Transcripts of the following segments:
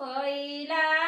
पहिला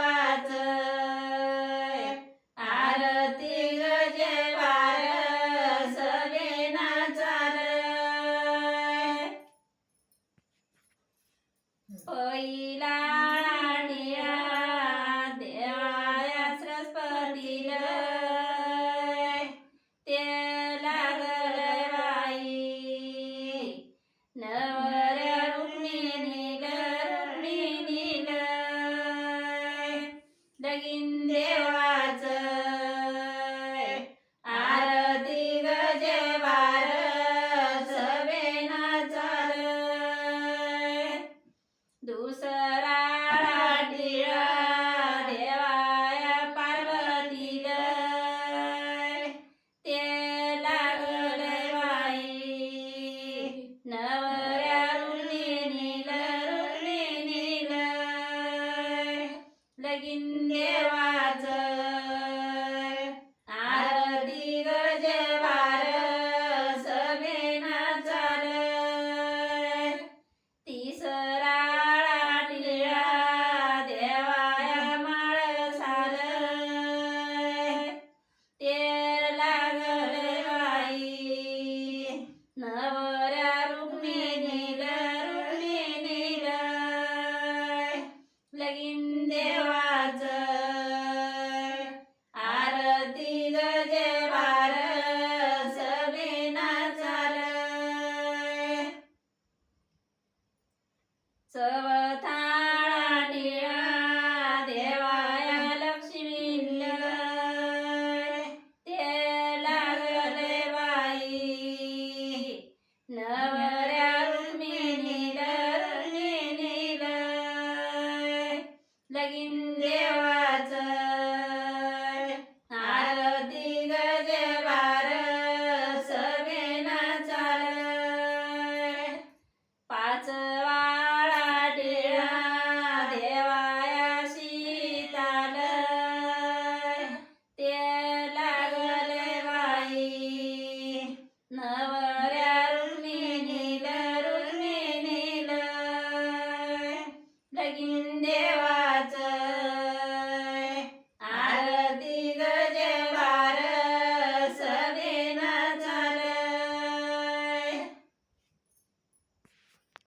可以。नवऱ्या रुक्मिणी रुक्मिणी लगीन देवाच आरती गज बार सगळेना चाल पाच वाळा टिळा देवाया शीताल ते लागले बाई